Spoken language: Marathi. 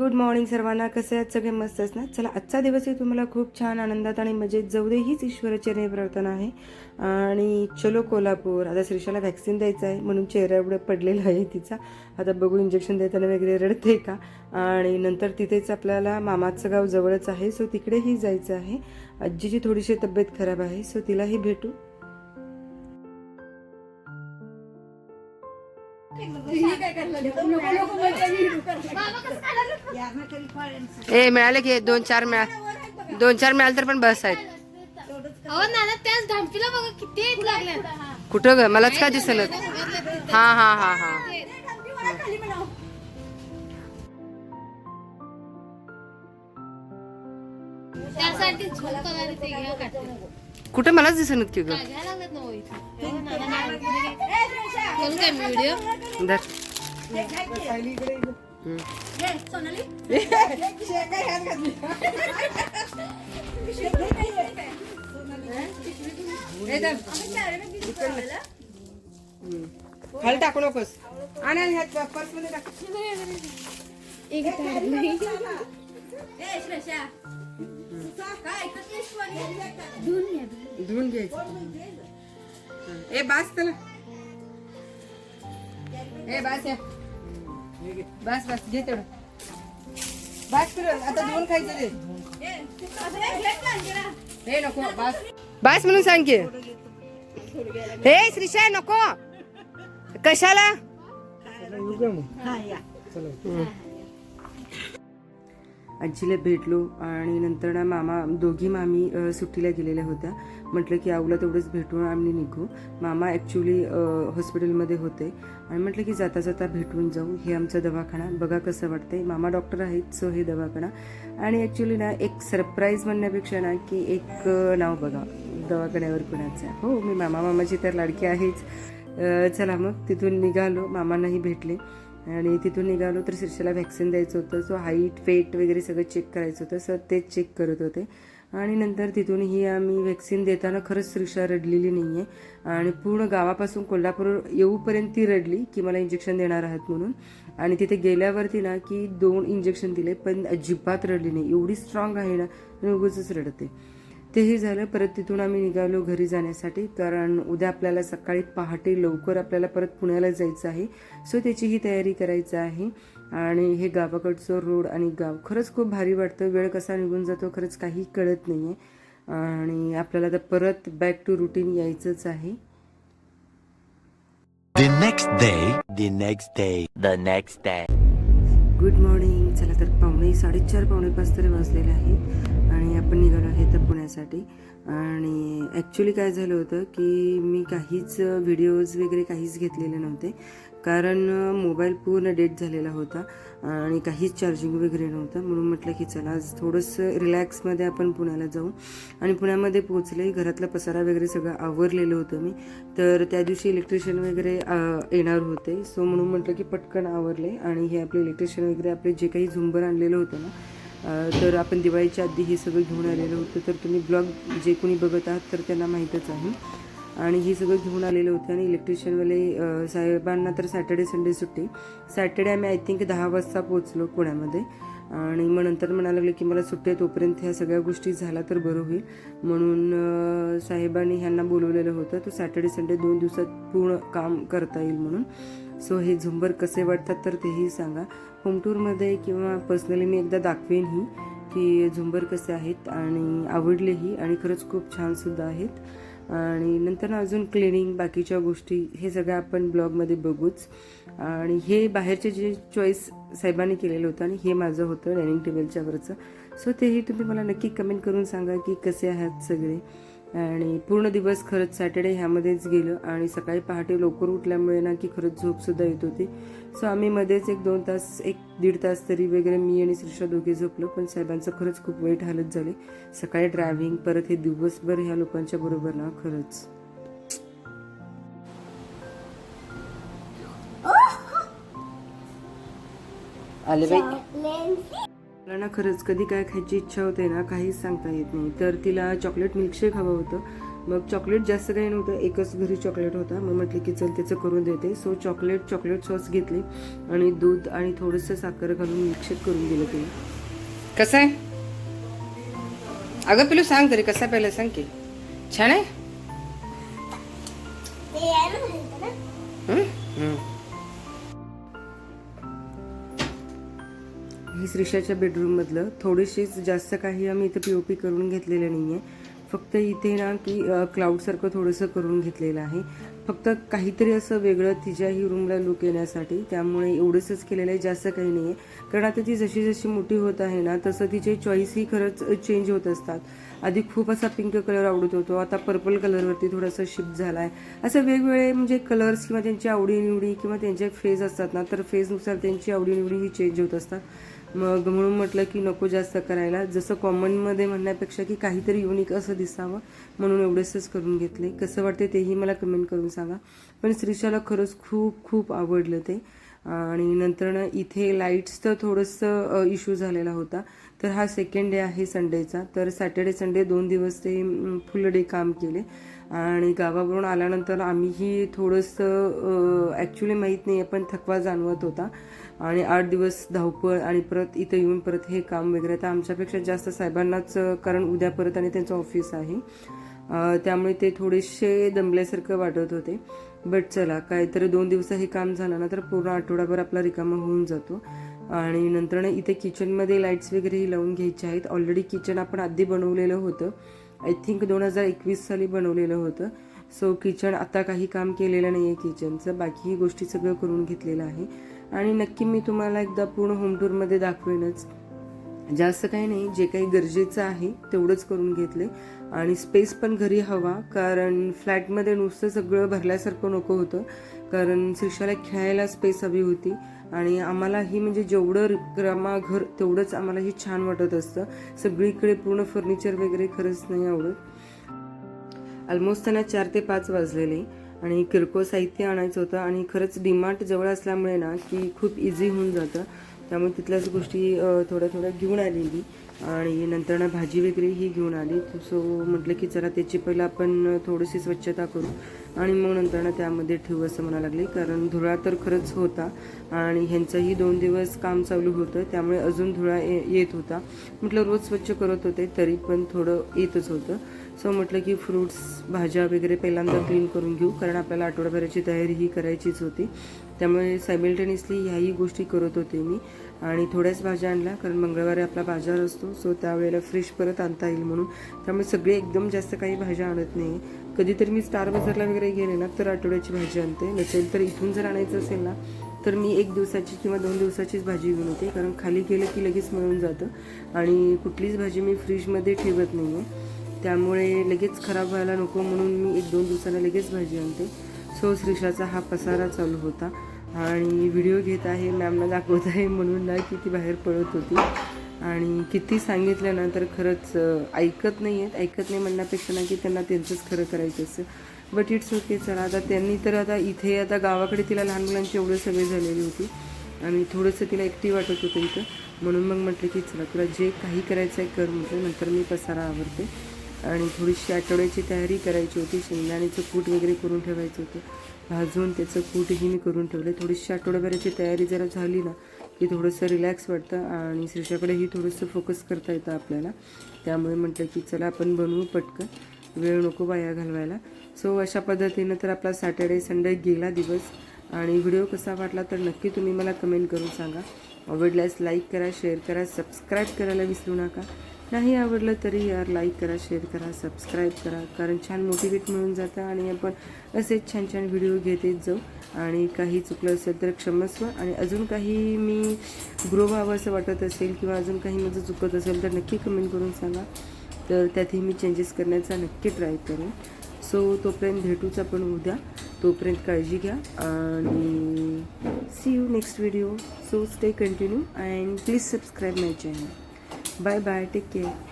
गुड मॉर्निंग सर्वांना. कसे आहेत? सगळे मस्तच ना? चला आजचा दिवसही तुम्हाला खूप छान आनंदात आणि मजेत जाऊ दे हीच ईश्वराचरणी प्रार्थना आहे. आणि चलो कोल्हापूर. आता श्रीषाला व्हॅक्सिन द्यायचं आहे म्हणून चेहरा एवढं पडलेला आहे तिचा. आता बघू इंजेक्शन देताना वगैरे रडते का? आणि नंतर तिथेच आपल्याला मामाचं गाव जवळच आहे सो तिकडेही जायचं आहे. आजीची थोडीशी तब्येत खराब आहे सो तिलाही भेटू. ए मिळाले की दोन चार मिळा दोन चार मिळाले तर पण बस आहेत अहो नाना त्याच ढांपीला बघा किती येत लागल्या कुठं ग मलाच का दिसलं हा हा हा हा त्यासाठी कुठं मलाच दिसत की ग हो. हो, व्हिडिओ धर. खाली टाकू नकोस. आणि पर्समध्ये टाक. धुवून घ्यायचं. ए बास त्याला. ए बास या. बास बास घे तेवढं. बास फिरव. आता दोन खायचं हे नको बास. बास म्हणून सांग की. हे श्रीशा नको. कशाला. आजीला भेटलो आणि नंतर ना मामा दोघी मामी सुट्टीला गेलेल्या होत्या. म्हटलं की आऊला तेवढंच भेटून आम्ही निघू. मामा ॲक्च्युली हॉस्पिटलमध्ये होते. आणि म्हटलं की जाता जाता भेटून जाऊ. हे आमचा दवाखाना. बघा कसं वाटतंय. मामा डॉक्टर आहेत सो हे दवाखाना. आणि ॲक्च्युली ना एक सरप्राईज म्हणण्यापेक्षा ना की एक नाव बघा. दवाखान्यावर कुणाचं आहे. हो मी मामा मामाची तर लाडकी आहेच. चला मग तिथून निघालो. मामांनाही भेटले. आणि तिथून निघालो तर शीर्षाला व्हॅक्सिन द्यायचं होतं. सो हाईट वेट वगैरे सगळं चेक करायचं होतं. सर तेच चेक करत होते. आणि नंतर तिथूनही आम्ही व्हॅक्सिन देताना खरंच श्रीषा रडलेली नाही आहे आणि पूर्ण गावापासून कोल्हापूर येऊपर्यंत ती रडली की मला इंजेक्शन देणार आहात म्हणून. आणि तिथे गेल्यावरती ना की दोन इंजेक्शन दिले पण अजिबात रडली नाही. एवढी स्ट्रॉंग आहे ना उगीच रडते. तेही झालं. परत तिथून आम्ही निघालो घरी जाण्यासाठी. कारण उद्या आपल्याला सकाळी पहाटे लवकर आपल्याला परत पुण्याला जायचं आहे. सो त्याचीही तयारी करायचं आहे. आणि हे गावाकडचं रोड आणि गाव खरंच खूप भारी वाटतं. वेळ कसा निघून जातो खरंच काही कळत नाही आहे आणि आपल्याला तर परत बॅक टू रुटीन यायचंच आहे. The next day, the next day, the next day. साडेचार पावणे पाच तरी वाजलेले आहेत आणि आपण निघालो आहे तर पुण्यासाठी. आणि ॲक्च्युली काय झालं होतं की मी काहीच व्हिडिओज वगैरे काहीच घेतलेले नव्हते. कारण मोबाईल पूर्ण डेट झालेला होता आणि काहीच चार्जिंग वगैरे नव्हतं. म्हणून म्हटलं की चला आज थोडंसं रिलॅक्समध्ये आपण पुण्याला जाऊ. आणि पुण्यामध्ये पोहोचले घरातला पसारा वगैरे सगळं आवरलेलं होतं मी. तर त्या दिवशी इलेक्ट्रिशियन वगैरे येणार होते. सो म्हणून म्हटलं की पटकन आवरले आणि हे आपले इलेक्ट्रिशियन वगैरे आपले जे काही झुंबर आणलेलं होतं ना तर आपण दिवाळीच्या आधी हे सगळं घेऊन आलेलं होतं. तर तुम्ही ब्लॉग जे कोणी बघत आहात तर त्यांना माहीतच आहे. आणि ही सगळं घेऊन आलेले होते आणि इलेक्ट्रिशियनवाले साहेबांना तर सॅटर्डे संडे सुट्टी. सॅटर्डे आम्ही आय थिंक दहा वाजता पोहोचलो पुण्यामध्ये. आणि मग नंतर म्हणायला लागले की मला सुट्टी आहे तोपर्यंत ह्या सगळ्या गोष्टी झाल्या तर बरं होईल. म्हणून साहेबांनी ह्यांना बोलवलेलं होतं तो सॅटर्डे संडे दोन दिवसात पूर्ण काम करता येईल म्हणून. सो हे झुंबर कसे वाटतात तर तेही सांगा. होम टूरमध्ये किंवा पर्सनली मी एकदा दाखवेन ही की झुंबर कसे आहेत आणि आवडलेही आणि खरंच खूप छानसुद्धा आहेत. आणि नंतर अजून क्लिनिंग बाकीच्या गोष्टी हे सगळं आपण ब्लॉगमध्ये बघूच. आणि हे बाहेरचे जे चॉईस साहेबांनी केलेलं होतं आणि हे माझं होतं डायनिंग टेबलच्या वरचं. सो तेही तुम्ही मला नक्की कमेंट करून सांगा की कसे आहात सगळे. आणि पूर्ण दिवस खरंच सॅटर्डे ह्यामध्येच गेलं आणि सकाळी पहाटे लवकर उठल्यामुळे ना की खरंच झोपसुद्धा येत होती. सो आम्ही मध्येच एक दोन तास एक दीड तास तरी वगैरे मी आणि श्रीषा दोघे झोपलो पण साहेबांचं खरंच खूप वाईट हालत झाली. सकाळी ड्रायव्हिंग परत हे दिवसभर ह्या लोकांच्या बरोबर ना खरंच. आले बाई. मला ना खरंच कधी काय खायची इच्छा होते ना काहीच सांगता येत नाही. तर तिला चॉकलेट मिल्कशेक हवं होतं. मग चॉकलेट जास्त काही नव्हतं एकच घरी चॉकलेट होता. मग म्हटलं की चल त्याचं करून देते. सो चॉकलेट चॉकलेट सॉस घेतली आणि दूध आणि थोडंसं साखर घालून मिक्सर करून दिलं ते कसं आहे? अगं पिलू सांग तरी कसं आहे पहिलं सांग की. छान आहे? हं? हं. ही श्रीषाच्या बेडरूममधलं थोडीशीच जास्त काही आम्ही इथं पी ओ पी करून घेतलेलं नाही आहे फक्त इथे ना की क्लाउडसारखं थोडंसं करून घेतलेलं आहे. फक्त काहीतरी असं वेगळं तिच्याही रूमला लुक येण्यासाठी. त्यामुळे एवढंसंच केलेलं आहे जास्त काही नाही आहे कारण आता ती जशी जशी मोठी होत आहे ना तसं तिचे चॉईसही खरंच चेंज होत असतात. आधी खूप असा पिंक कलर आवडत होतो आता पर्पल कलरवरती थोडासा शिफ्ट झाला आहे असं वेगवेगळे म्हणजे कलर्स किंवा त्यांची आवडीनिवडी किंवा त्यांचे फेज असतात ना तर फेजनुसार त्यांची आवडीनिवडी ही चेंज होत असतात. मग म्हणून म्हटलं की नको जास्त करायला. जसं कॉमनमध्ये म्हणण्यापेक्षा की काहीतरी युनिक असं दिसावं म्हणून एवढंच करून घेतले. कसं वाटते तेही मला कमेंट करून सांगा. पण श्रीषाला खरंच खूप खूप आवडलं ते. आणि नंतर ना इथे लाईट्सचं थोडंसं इश्यू झालेला होता. तर हा सेकंड डे आहे संडेचा तर सॅटर्डे संडे दोन दिवस ते फुल डे काम केले. आणि गावावरून आल्यानंतर आम्हीही थोडंसं ॲक्च्युली माहीत नाही आहे पण थकवा जाणवत होता. आणि आठ दिवस धावपळ आणि परत इथं येऊन परत हे काम वगैरे. तर आमच्यापेक्षा जास्त साहेबांनाच कारण उद्या परत आणि त्यांचं ऑफिस आहे. त्यामुळे ते थोडेसे दमल्यासारखं वाटत होते. बट चला काहीतरी दोन दिवस हे काम झालं ना तर पूर्ण आठवडाभर आपला रिकामा होऊन जातो. आणि नंतर इथे किचनमध्ये लाईट्स वगैरेही लावून घ्यायचे आहेत. ऑलरेडी किचन आपण आधी बनवलेलं होतं. आय थिंक दोन हजार एकवीस साली बनवलेलं होतं. सो किचन आता काही काम केलेलं नाही आहे किचनचं बाकीही गोष्टी सगळं करून घेतलेलं आहे. आणि नक्की मी तुम्हाला एकदा पूर्ण होम टूरमध्ये दाखवेनच. जास्त काही नाही. जे काही गरजेचं आहे तेवढंच करून घेतले आणि स्पेस पण घरी हवा कारण फ्लॅटमध्ये नुसतं सगळं भरल्यासारखं नको होतं. कारण श्रीषाला खेळायला स्पेस हवी होती. आणि आम्हालाही म्हणजे जेवढं रिक्रमा घर तेवढंच आम्हालाही छान वाटत असतं. सगळीकडे पूर्ण फर्निचर वगैरे खरंच नाही आवडत. ऑलमोस्ट त्यांना चार ते पाच वाजलेले. आणि किरकोळ साहित्य आणायचं होतं. आणि खरंच डीमार्ट जवळ असल्यामुळे ना की खूप इझी होऊन जातं. त्यामुळे तिथल्याच गोष्टी थोड्या थोड्या घेऊन आलेली. आणि नंतर ना भाजी वगैरे ही घेऊन आली. सो म्हटलं की चला त्याची पहिलं आपण थोडीशी स्वच्छता करू. आणि मग नंतर ना त्यामध्ये ठेवू असं म्हणा लागले. कारण धुळा तर खरंच होता. आणि ह्यांचंही दोन दिवस काम चालू होतं. त्यामुळे अजून धुळा येत होता. म्हटलं रोज स्वच्छ करत होते तरी पण थोडं येतच होतं. सो म्हटलं की फ्रूट्स भाज्या वगैरे पहिल्यांदा क्लीन करून घेऊ. कारण आपल्याला आठवड्याभराची तयारी ही करायचीच होती. त्यामुळे सायमिल्टेनियसली ह्याही गोष्टी करत होते मी. आणि थोड्याच भाज्या आणल्या कारण मंगळवारी आपला बाजार असतो सो त्यावेळेला फ्रेश परत आणता येईल म्हणून. त्यामुळे सगळे एकदम जास्त काही भाज्या आणत नाही. कधीतरी मी स्टार बाजारला वगैरे गेले ना तर आठवड्याची भाजी आणते. नसेल तर इथून जर आणायचं असेल ना तर मी एक दिवसाची किंवा दोन दिवसाचीच भाजी घेऊन येते कारण खाली गेलं की लगेच मिळून जातं. आणि कुठलीच भाजी मी फ्रीजमध्ये ठेवत नाही आहे त्यामुळे लगेच खराब व्हायला नको म्हणून मी एक दोन दिवसाला लगेच भाजी आणते. सो श्रीषाचा हा पसारा चालू होता. आणि व्हिडिओ घेत आहे मॅमना दाखवत आहे म्हणून ना की ती बाहेर पळत होती. आणि किती सांगितलं ना तर खरंच ऐकत नाही आहेत ऐकत नाही म्हणण्यापेक्षा ना की त्यांना त्यांचंच खरं करायचं असं बट इट्स ओके चला. आता त्यांनी तर आता इथे आता गावाकडे तिला लहान मुलांची एवढं सवय झालेली होती. आणि थोडंसं तिला एकटी वाटत होतं इथं. म्हणून मग म्हटलं की चला तुला जे काही करायचं आहे कर म्हटलं. नंतर मी पसारा आवडते आणि थोडीशी आठवड्याची तयारी करायची होती. शेंगदाण्याचं कूट वगैरे करून ठेवायचं होतं. भाजून त्याचं कूटही मी करून ठेवलं. थोडीशी आठवड्याभराची तयारी जरा झाली ना की थोडंसं रिलॅक्स वाटतं आणि श्रीषाकडेही थोडंसं फोकस करता येतं आपल्याला. त्यामुळे म्हटलं की चला आपण बनवू पटकन. वेळ नको वाया घालवायला. सो अशा पद्धतीनं तर आपला सॅटर्डे संडे गेला दिवस. आणि व्हिडिओ कसा वाटला तर नक्की तुम्ही मला कमेंट करून सांगा. आवडल्यास लाईक करा शेअर करा सबस्क्राईब करायला विसरू नका. नाही आवडलं तरी यार लाईक करा शेअर करा सबस्क्राईब करा. कारण छान मोटिवेट मिळून जातं आणि आपण असेच छान छान व्हिडिओ घेत जाऊ. आणि काही चुकलं असेल तर क्षमस्व आणि अजून काही मी ग्रो व्हावं असं वाटत असेल किंवा अजून काही माझं चुकत असेल तर नक्की कमेंट करून सांगा. तर त्यातही मी चेंजेस करण्याचा नक्की ट्राय करेन. सो तोपर्यंत भेटूच आपण उद्या. तोपर्यंत काळजी घ्या. आणि see you next video so stay continue and please subscribe my channel bye bye take care.